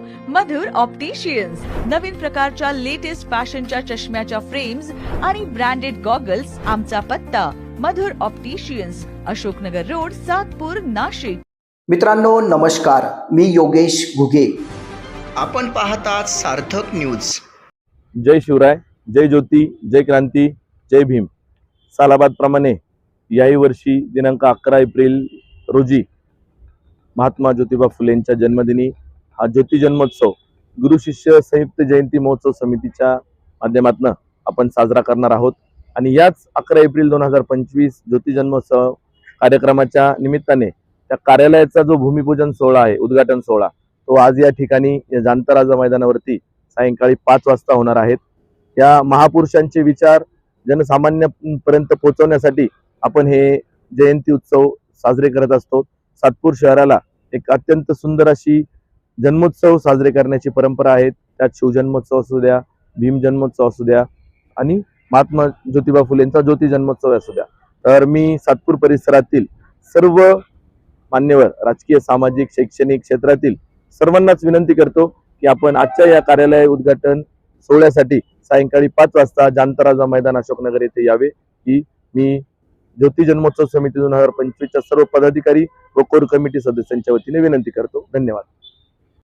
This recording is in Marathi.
मधुर ऑप्टिशियन्स नवीन प्रकारच्या लेटेस्ट फॅशनच्या चष्म्याच्या फ्रेम्स आणि ब्रँडेड गॉगल्स आमचा पत्ता मधुर ऑप्टिशियन्स अशोकनगर रोड सातपूर नाशिक. मित्रांनो नमस्कार. मी योगेश घुगे. आपण पाहतात सार्थक न्यूज जय शिवराय जय ज्योती जय क्रांती जय भीम. सालाबादप्रमाणे याही वर्षी दिनांक अकरा एप्रिल रोजी महात्मा ज्योतिबा फुलेंच्या जन्मदिनी हा ज्योती जन्मोत्सव गुरु शिष्य संयुक्त जयंती महोत्सव समितीच्या माध्यमातून आपण साजरा करणार आहोत. आणि याच अकरा एप्रिल दोन हजार पंचवीस ज्योती जन्मोत्सव कार्यक्रमाच्या निमित्ताने त्या कार्यालयाचा जो भूमिपूजन सोहळा आहे उद्घाटन सोहळा तो आज या ठिकाणी या जांतराजा मैदानावरती सायंकाळी पाच वाजता होणार आहेत या महापुरुषांचे विचार जनसामान्यपर्यंत पोहोचवण्यासाठी आपण हे जयंती उत्सव साजरे करत असतो. सातपूर शहराला एक अत्यंत सुंदर अशी जन्मोत्सव साजरे करण्याची परंपरा आहे. त्यात शिवजन्मोत्सव असू द्या भीम जन्मोत्सव असू द्या आणि महात्मा ज्योतिबा फुलेंचा ज्योती जन्मोत्सव असू द्या. तर मी सातपूर परिसरातील सर्व मान्यवर राजकीय सामाजिक शैक्षणिक क्षेत्रातील सर्वांनाच विनंती करतो की आपण आजच्या या कार्यालय उद्घाटन सोहळ्यासाठी सायंकाळी पाच वाजता जांतराजा मैदान अशोकनगर येथे यावे. ही मी ज्योती जन्मोत्सव समिती दोन हजार पंचवीसच्या सर्व पदाधिकारी व कोर कमिटी सदस्यांच्या वतीने विनंती करतो. धन्यवाद.